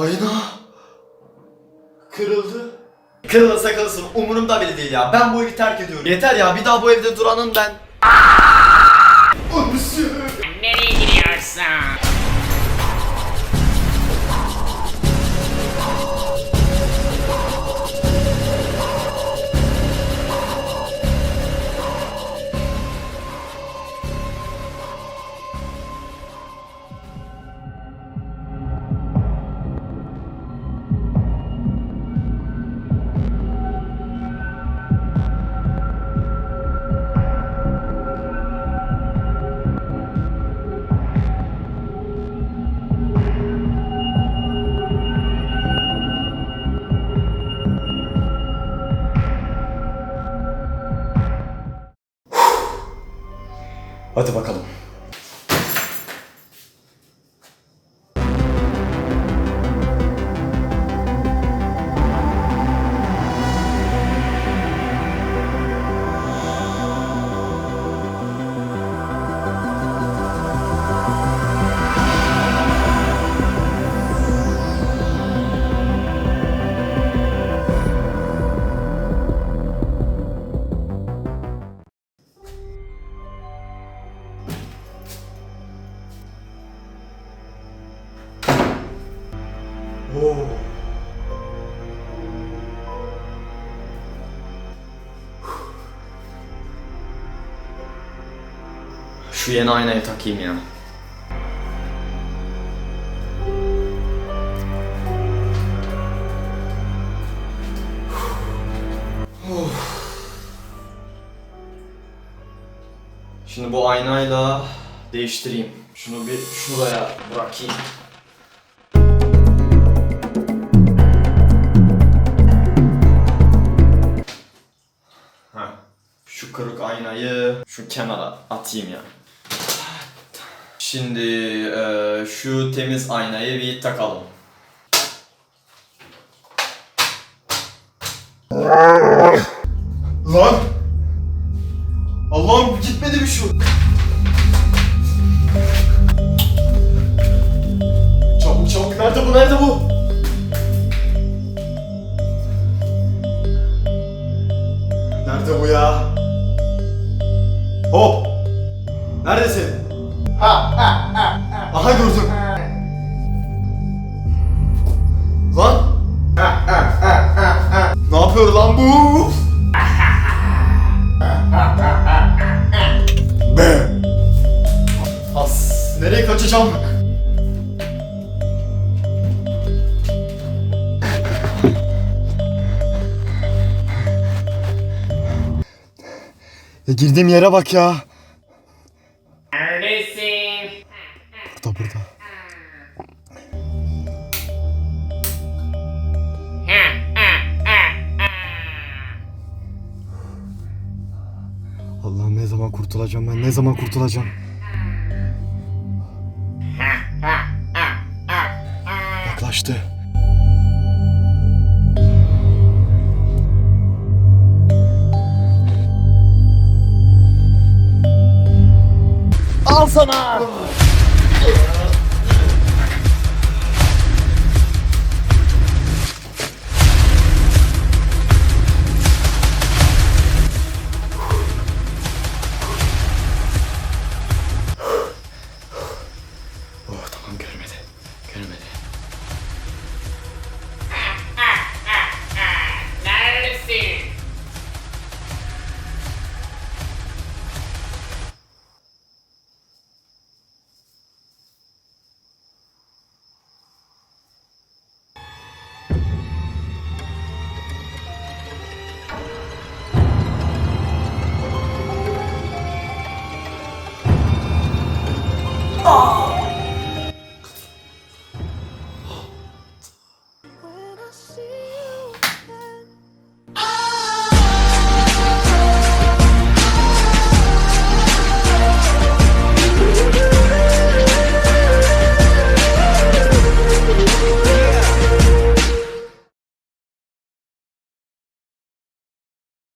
Ayna. Kırıldı. Kırılırsa kırılsın umurumda bile değil ya. Ben bu evi terk ediyorum. Yeter ya bir daha bu evde duranın ben. Nereye gidiyorsun? Hadi bakalım. Oo. Şu yeni aynayı takayım ya. Şimdi bu aynayla değiştireyim. Şunu bir şuraya bırakayım. Kırık aynayı şu kenara atayım ya. Şimdi eee, şu temiz aynayı bir takalım. Lan! Allah'ım gitmedi mi şu? Çabuk çabuk nerede bu nerede bu? Aha gördüm. Lan! Ne yapıyor lan bu? Be! As, nereye kaçacağım? Ya girdiğim yere bak ya. Burada burada. Allah'ım ne zaman kurtulacağım ben? Ne zaman kurtulacağım? Yaklaştı. Al sana! 哦。